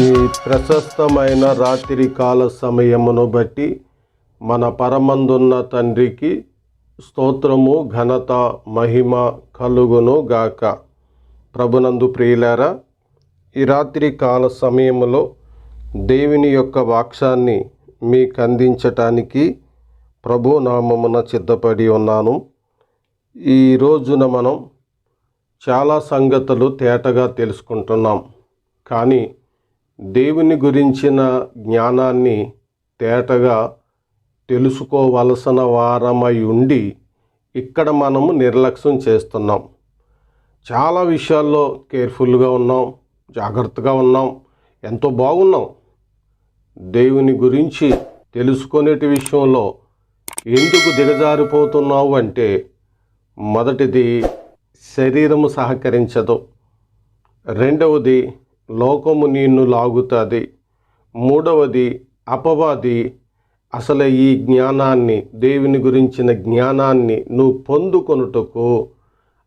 ఈ ప్రశస్తమైన రాత్రి కాల సమయమును బట్టి మన పరమందున్న తండ్రికి స్తోత్రము ఘనత మహిమ కలుగును గాక. ప్రభునందు ప్రియులారా ఈ రాత్రి కాల సమయములో దేవుని యొక్క వాక్యాన్ని మీకు అందించటానికి ప్రభు నామమున సిద్ధపడి ఉన్నాను. ఈ రోజున మనం చాలా సంగతులు తేటగా తెలుసుకుంటున్నాం. కానీ దేవుని గురించిన జ్ఞానాన్ని తేటగా తెలుసుకోవలసిన వారమై ఉండి ఇక్కడ మనము నిర్లక్ష్యం చేస్తున్నాం. చాలా విషయాల్లో కేర్ఫుల్గా ఉన్నాం జాగ్రత్తగా ఉన్నాం ఎంతో బాగున్నాం. దేవుని గురించి తెలుసుకునేటి విషయంలో ఎందుకు దిగజారిపోతున్నావు అంటే మొదటిది శరీరము సహకరించదు. రెండవది లోకము నిన్ను లాగుతుంది. మూడవది అపవాది. అసలు ఈ జ్ఞానాన్ని దేవుని గురించిన జ్ఞానాన్ని నువ్వు పొందుకొనుటకు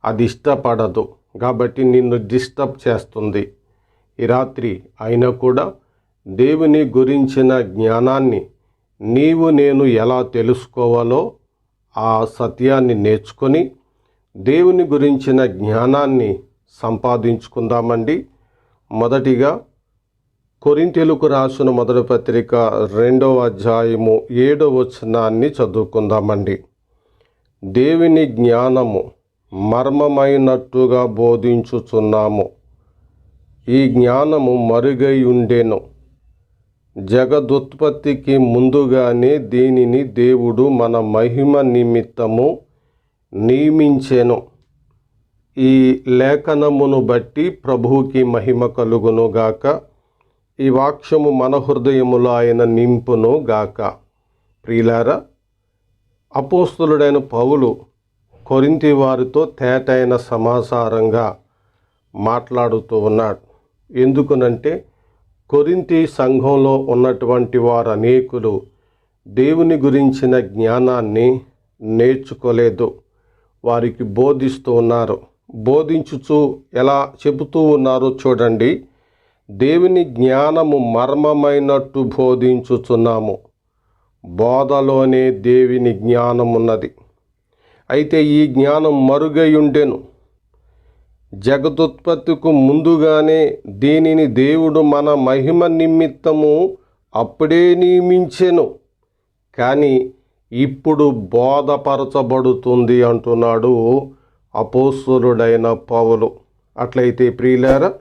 అది ఇష్టపడదు. కాబట్టి నిన్ను డిస్టర్బ్ చేస్తుంది. ఈ రాత్రి అయినా కూడా దేవుని గురించిన జ్ఞానాన్ని నీవు నేను ఎలా తెలుసుకోవాలో ఆ సత్యాన్ని నేర్చుకొని దేవుని గురించిన జ్ఞానాన్ని సంపాదించుకుందామండి. మొదటిగా కొరింటెలకు రాసిన మొదటి పత్రిక రెండవ అధ్యాయము ఏడవ వచనాన్ని చదువుకుందామండి. దేవుని జ్ఞానము మర్మమైనట్టుగా బోధించుచున్నాము. ఈ జ్ఞానము మరుగై ఉండెను. జగదుత్పత్తికి ముందుగానే దీనిని దేవుడు మన మహిమ నిమిత్తము నియమించెను. ఈ లేఖనమును బట్టి ప్రభువుకి మహిమ కలుగును గాక. ఈ వాక్యము మన హృదయములో ఆయన నింపును గాక. ప్రియులారా అపోస్తులుడైన పౌలు కొరింతి వారితో తేటైన సమాచారంగా మాట్లాడుతూ ఉన్నాడు. ఎందుకునంటే కొరింతి సంఘంలో ఉన్నటువంటి వారు అనేకులు దేవుని గురించిన జ్ఞానాన్ని నేర్చుకోలేదు. వారికి బోధిస్తూ ఉన్నారు. బోధించుచు ఎలా చెబుతూ ఉన్నారో చూడండి. దేవుని జ్ఞానము మర్మమైనట్టు బోధించుచున్నాము. బోధలోనే దేవుని జ్ఞానం ఉన్నది అయితే ఈ జ్ఞానం మరుగై ఉండెను జగదుత్పత్తికు ముందుగానే దీనిని దేవుడు మన మహిమ నిమిత్తము అప్పుడే నియమించెను. కానీ ఇప్పుడు బోధపరచబడుతుంది అంటున్నాడు అపోసురుడైన పౌలు. అట్లయితే ప్రియులార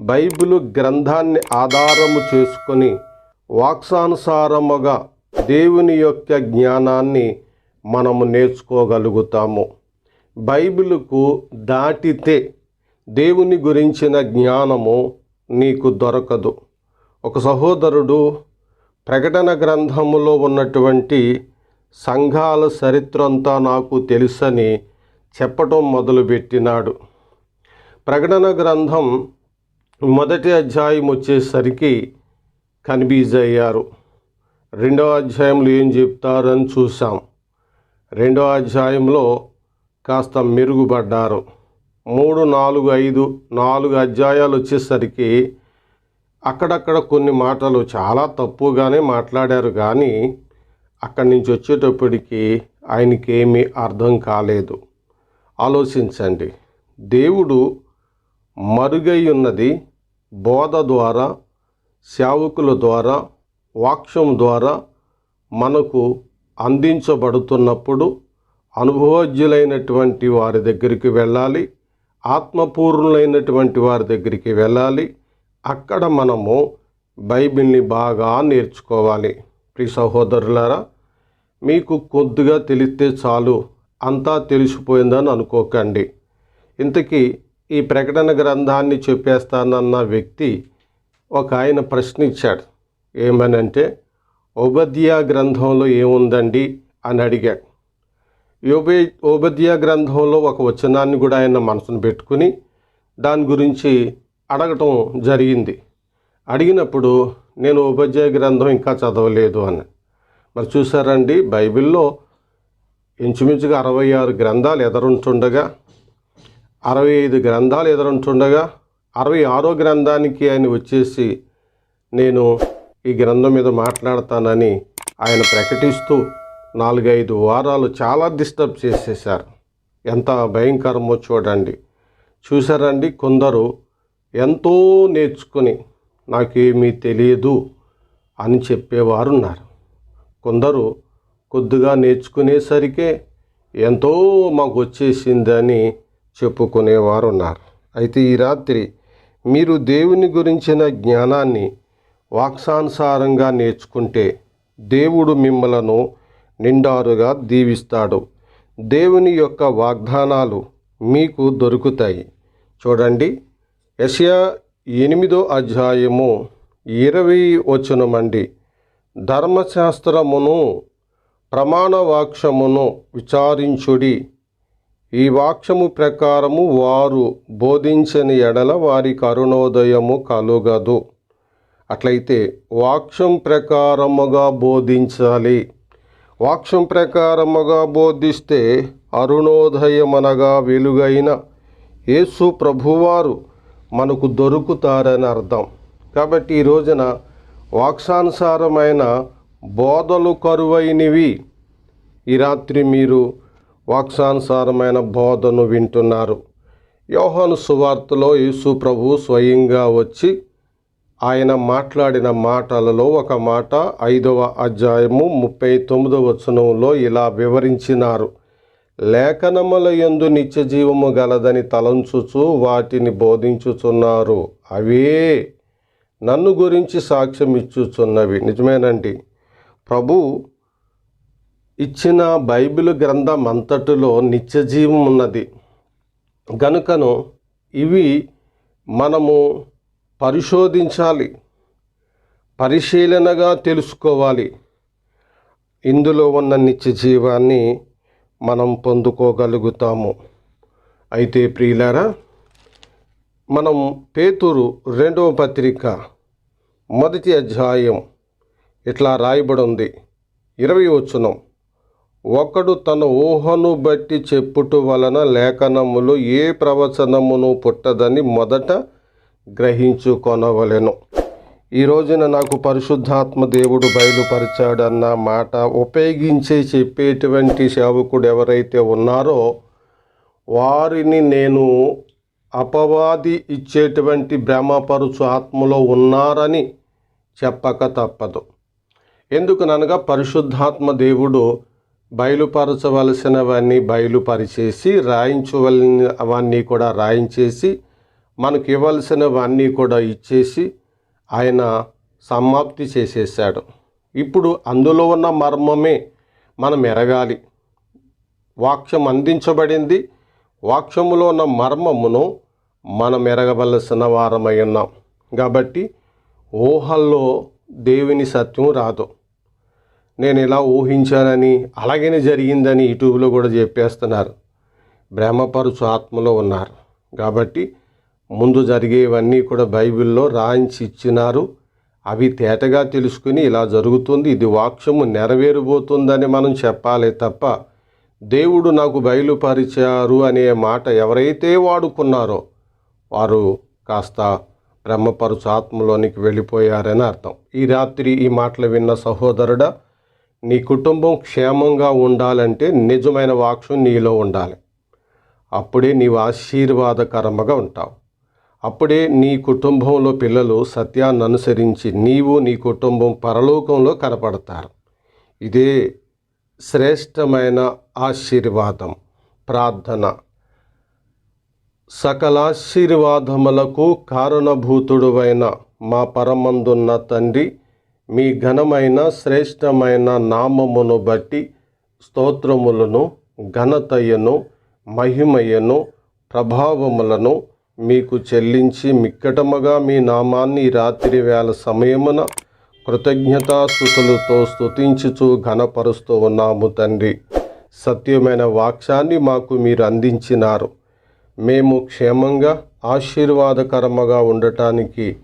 బైబిల్ గ్రంథాన్ని ఆధారము చేసుకొని వాక్సానుసారముగా దేవుని యొక్క జ్ఞానాన్ని మనము నేర్చుకోగలుగుతాము. బైబిల్కు దాటితే దేవుని గురించిన జ్ఞానము నీకు దొరకదు. ఒక సహోదరుడు ప్రకటన గ్రంథములో ఉన్నటువంటి సంఘాల చరిత్ర అంతా నాకు తెలుసని చెప్పటం మొదలుపెట్టినాడు. ప్రకటన గ్రంథం మొదటి అధ్యాయం వచ్చేసరికి కన్ఫ్యూజ్ అయ్యారు రెండవ అధ్యాయంలో ఏం చెప్తారని చూసాం రెండవ అధ్యాయంలో కాస్త మెరుగుపడ్డారు. మూడు నాలుగు ఐదు నాలుగు అధ్యాయాలు వచ్చేసరికి అక్కడక్కడ కొన్ని మాటలు చాలా తప్పుగానే మాట్లాడారు కానీ అక్కడి నుంచి వచ్చేటప్పటికి ఆయనకి ఏమీ అర్థం కాలేదు. ఆలోచించండి. దేవుడు మరుగై ఉన్నది బోధ ద్వారా సేవకుల ద్వారా వాక్యం ద్వారా మనకు అందించబడుతున్నప్పుడు అనుభవజ్ఞులైనటువంటి వారి దగ్గరికి వెళ్ళాలి ఆత్మపూర్ణులైనటువంటి వారి దగ్గరికి వెళ్ళాలి. అక్కడ మనము బైబిల్ని బాగా నేర్చుకోవాలి. ప్రి సహోదరులారా మీకు కొద్దిగా తెలిస్తే చాలు. అంతా తెలిసిపోయిందని అనుకోకండి. ఇంతకీ ఈ ప్రకటన గ్రంథాన్ని చెప్పేస్తానన్న వ్యక్తి ఒక ఆయన ప్రశ్నించాడు. ఏమనంటే ఓబద్యా గ్రంథంలో ఏముందండి? అని అడిగాడు. యోబే ఓబద్యా గ్రంథంలో ఒక వచనాన్ని కూడా ఆయన మనసును పెట్టుకుని దాని గురించి అడగటం జరిగింది. అడిగినప్పుడు నేను ఉపాధ్యాయ గ్రంథం ఇంకా చదవలేదు అని మరి చూసారండి బైబిల్లో ఇంచుమించుగా అరవై ఆరు గ్రంథాలు ఎదరుంటుండగా అరవై ఐదు గ్రంథాలు ఎదురుంటుండగా అరవై ఆరో గ్రంథానికి ఆయన వచ్చేసి నేను ఈ గ్రంథం మీద మాట్లాడతానని ఆయన ప్రకటిస్తూ నాలుగైదు వారాలు చాలా డిస్టర్బ్ చేసేశారు. ఎంత భయంకరమో చూడండి. చూసారండి కొందరు ఎంతో నేర్చుకుని నాకేమీ తెలియదు అని చెప్పేవారు ఉన్నారు కొందరు కొద్దిగా నేర్చుకునేసరికే ఎంతో మాకు వచ్చేసిందని చెప్పుకునేవారు ఉన్నారు అయితే ఈ రాత్రి మీరు దేవుని గురించిన జ్ఞానాన్ని వాక్సానుసారంగా నేర్చుకుంటే దేవుడు మిమ్మలను నిండారుగా దీవిస్తాడు. దేవుని యొక్క వాగ్దానాలు మీకు దొరుకుతాయి. చూడండి యశయా ఎనిమిదో అధ్యాయము ఇరవై వచనమండి. ధర్మశాస్త్రమును ప్రమాణవాక్షమును విచారించుడి. ఈ వాక్యము ప్రకారము వారు బోధించని ఎడల వారి కరుణోదయము కలుగదు. అట్లయితే వాక్యం ప్రకారముగా బోధించాలి. వాక్యం ప్రకారముగా బోధిస్తే అరుణోదయమనగా వెలుగైన యేసు ప్రభువారు మనకు దొరుకుతారని అర్థం. కాబట్టి ఈ రోజున వాక్సానుసారమైన బోధలు కరువైనవి. ఈ రాత్రి మీరు వాక్సానుసారమైన బోధను వింటున్నారు. యోహాను సువార్తలో యేసు ప్రభు స్వయంగా వచ్చి ఆయన మాట్లాడిన మాటలలో ఒక మాట ఐదవ అధ్యాయము ముప్పై తొమ్మిదవ వచనంలో ఇలా వివరించినారు. లేఖనముల ఎందు నిత్య జీవము గలదని తలంచుచు వాటిని బోధించుచున్నారు. అవే నన్ను గురించి సాక్ష్యం ఇచ్చుచున్నవి నిజమేనండి. ప్రభు ఇచ్చిన బైబిల్ గ్రంథం అంతటిలో నిత్య జీవం ఉన్నది. గనుకను ఇవి మనము పరిశోధించాలి పరిశీలనగా తెలుసుకోవాలి. ఇందులో ఉన్న నిత్య జీవాన్ని మనం పొందుకోగలుగుతాము. అయితే ప్రియులారా మనం పేతురు రెండవ పత్రిక మొదటి అధ్యాయం ఇట్లా రాయబడి ఉంది ఇరవై వచ్చునం ఒకడు తన ఊహను బట్టి చెప్పుట వలన లేఖనములు ఏ ప్రవచనమును పుట్టదని మొదట గ్రహించుకొనవలెను. ఈ రోజున నాకు పరిశుద్ధాత్మ దేవుడు బయలుపరిచాడన్న మాట ఉపయోగించే చెప్పేటువంటి సేవకుడు ఎవరైతే ఉన్నారో వారిని నేను అపవాది ఇచ్చేటువంటి భ్రమపరుచు ఆత్మలో ఉన్నారని చెప్పక తప్పదు. ఎందుకనగా పరిశుద్ధాత్మ దేవుడు బయలుపరచవలసినవన్నీ బయలుపరిచేసి రాయించవలసినవన్నీ కూడా రాయించేసి మనకు ఇవ్వాల్సినవన్నీ కూడా ఇచ్చేసి ఆయన సమాప్తి చేసేసాడు ఇప్పుడు అందులో ఉన్న మర్మమే మనం ఎరగాలి. వాక్యం అందించబడింది. వాక్యములో ఉన్న మర్మమును మనం ఎరగవలసిన వారమై ఉన్నాం. కాబట్టి ఊహల్లో దేవుని సత్యం రాదు. నేను ఇలా ఊహించానని అలాగనే జరిగిందని యూట్యూబ్లో కూడా చెప్పేస్తున్నారు. బ్రహ్మపరుచు ఆత్మలో ఉన్నారు. కాబట్టి ముందు జరిగేవన్నీ కూడా బైబిల్లో రాయించి ఇచ్చినారు అవి తేటగా తెలుసుకుని ఇలా జరుగుతుంది ఇది వాక్యము నెరవేరబోతుందని మనం చెప్పాలి తప్ప దేవుడు నాకు బయలుపరిచారు అనే మాట ఎవరైతే వాడుకున్నారో వారు కాస్త బ్రహ్మపరుచు ఆత్మలోనికి వెళ్ళిపోయారని అర్థం. ఈ రాత్రి ఈ మాటలు విన్న సహోదరుడా నీ కుటుంబం క్షేమంగా ఉండాలంటే నిజమైన వాక్యం నీలో ఉండాలి. అప్పుడే నీవు ఆశీర్వాదకరంగా ఉంటావు. అప్పుడే నీ కుటుంబంలో పిల్లలు సత్యాన్ని అనుసరించి నీవు నీ కుటుంబం పరలోకంలో కనపడతారు. ఇదే శ్రేష్టమైన ఆశీర్వాదం ప్రార్థన. సకలాశీర్వాదములకు కారణభూతుడువైన మా పరమందున్న తండ్రి మీ ఘనమైన శ్రేష్టమైన నామమును బట్టి స్తోత్రములను ఘనతయను మహిమయను ప్రభావములను మీకు చెల్లించి మిక్కటముగా మీ నామాన్ని రాత్రి వేళ సమయమున కృతజ్ఞతాస్థుతులతో స్తుతించుచూ ఘనపరుస్తూ ఉన్నాము తండ్రి. సత్యమైన వాక్యాన్ని మాకు మీరు అందించినారు. మేము క్షేమంగా ఆశీర్వాదకరముగా ఉండటానికి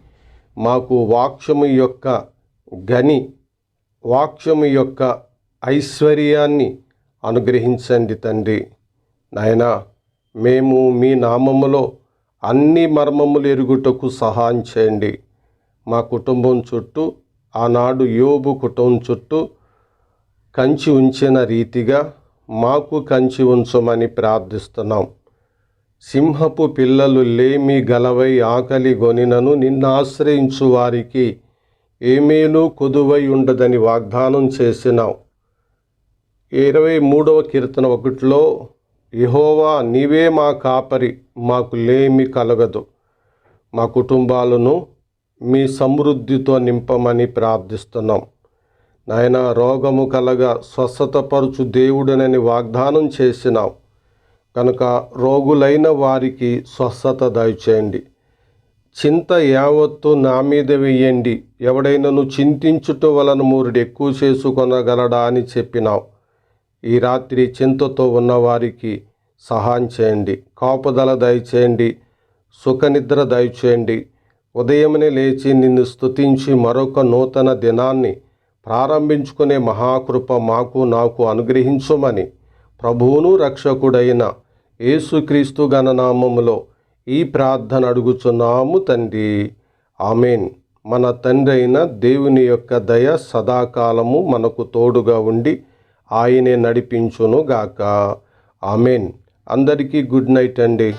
మాకు వాక్యము యొక్క గని వాక్యము యొక్క ఐశ్వర్యాన్ని అనుగ్రహించండి తండ్రి. నాయనా మేము మీ నామములో అన్ని మర్మములు ఎరుగుటకు సహాయం చేయండి. మా కుటుంబం చుట్టూ ఆనాడు యోబు కుటుంబం చుట్టూ కంచి ఉంచిన రీతిగా మాకు కంచి ఉంచమని ప్రార్థిస్తున్నాం. సింహపు పిల్లలు లేమి గలవై ఆకలి గొనినను నిన్ను ఆశ్రయించు వారికి ఏమీనూ కొదువై ఉండదని వాగ్దానం చేసినాం ఇరవై మూడవ కీర్తన ఒకటిలో యహోవా నీవే మా కాపరి మాకు లేమి కలగదు. మా కుటుంబాలను మీ సమృద్ధితో నింపమని ప్రార్థిస్తున్నాం. నాయన రోగము కలగా స్వస్థతపరుచు దేవుడనని వాగ్దానం చేసినాం కనుక రోగులైన వారికి స్వస్థత దయచేయండి. చింత యావత్తు నా మీద వెయ్యండి ఎవడైనను చింతించుట వలన మూరుడు ఎక్కువ చేసుకొనగలడా అని చెప్పినావు. ఈ రాత్రి చింతతో ఉన్నవారికి సహాయం చేయండి. కాపుదల దయచేయండి. సుఖనిద్ర దయచేయండి. ఉదయమునే లేచి నిన్ను స్తుతించి మరొక నూతన దినాన్ని ప్రారంభించుకునే మహాకృప మాకు నాకు అనుగ్రహించుమని ప్రభువును రక్షకుడైన యేసుక్రీస్తు గణనామములో ఈ ప్రార్థన అడుగుచున్నాము తండ్రి. ఆమెన్. మన తండ్రి అయిన దేవుని యొక్క దయ సదాకాలము మనకు తోడుగా ఉండి ఆయనే నడిపించును గాక ఆమెన్. అందరికీ గుడ్ నైట్ అండి.